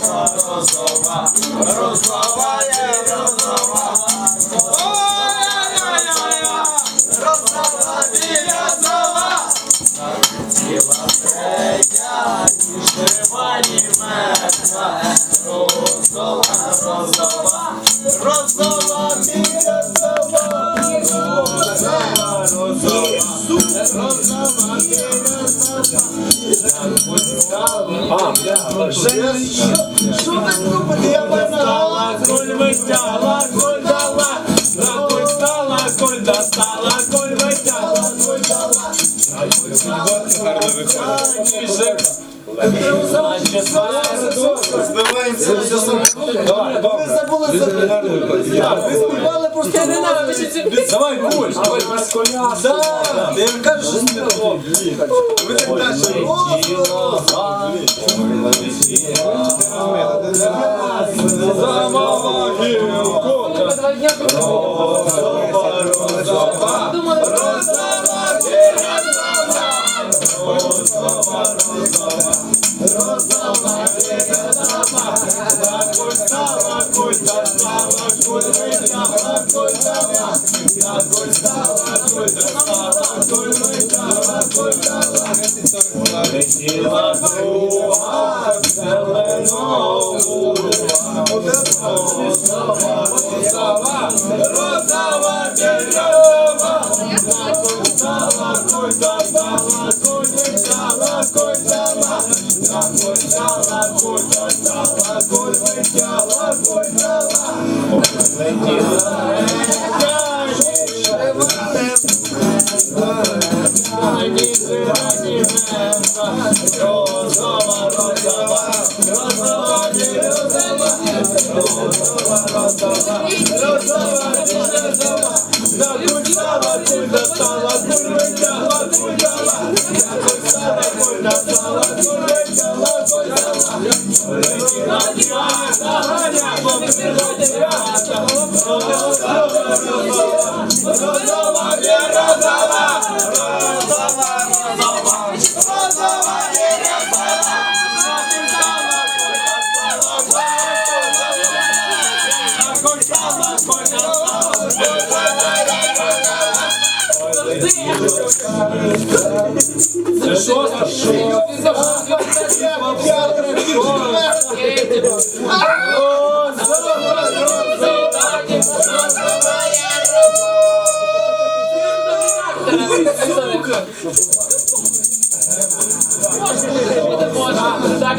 бірюзова. Розова є, розова. Ой-ой-ой-ой, розова, бірюзова. Тіла третя, ні жива, ні мертва. Розова, розова, розова, Що ви робите? Я винограла, коль витягла, коль дала. На коль стала, коль достала, коль витягла, коль дала. Ви забули. Ви співали просто... Давай, Коль, давай, без коня. Да, я кажу, що співав. Ви так далі. Замова гілко. Летіла друга зеленого Розова, розова, дерьова Накольцала, кольцала, Накольцала, кольцала, кольцала, кольцала Летіла Розова, розова, розова, розова, Oh, шоста? Так,